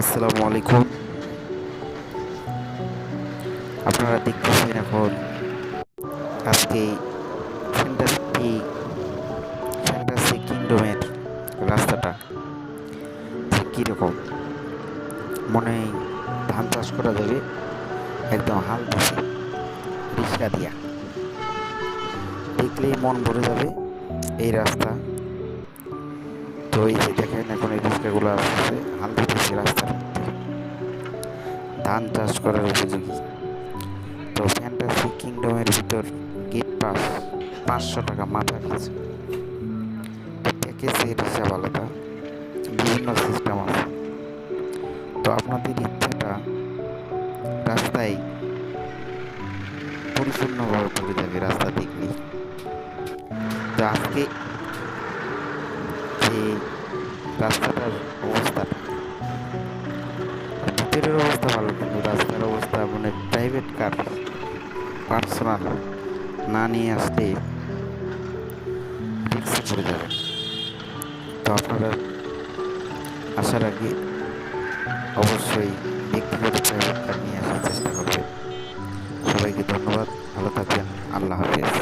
আসসালামু আলাইকুম। আপনারা দেখতেছেন এখন আজকে কিংডমের রাস্তাটা যে কীরকম? মনে হয় ধান চাষ করা যাবে। একদম হাল বসে রিক্সা দিয়া। দেখলেই মন ভরে যাবে এই রাস্তা। তো এই যে দেখেন এখন এই রিক্সাগুলো হাল দিতেছে রাস্তার। ধান চাষ করার উপযোগী তো ফ্যান্টাসি কিংডমের ভিতর গেট পাস পাঁচশো টাকা মাথা গেছে প্যাকেজের হিসাব আলাদা। বিভিন্ন সিস্টেম আছে। তো আপনাদের ইচ্ছাটা রাস্তায় পরিপূর্ণভাবে পড়ে যাবে, রাস্তা দেখলেই। তো আজকে যে রাস্তাটার অবস্থাটা ভিতরের অবস্থা ভালো, কিন্তু রাস্তার অবস্থা মানে প্রাইভেট কার পার্সোনাল না নিয়ে আসলে রিক্সে পড়ে যাবে। তো আপনারা আসার আগে অবশ্যই ব্যক্তিগত প্রাইভেট কার নিয়ে আসার চেষ্টা করবেন। সবাইকে ধন্যবাদ, ভালো থাকবেন, আল্লাহ হাফিজ।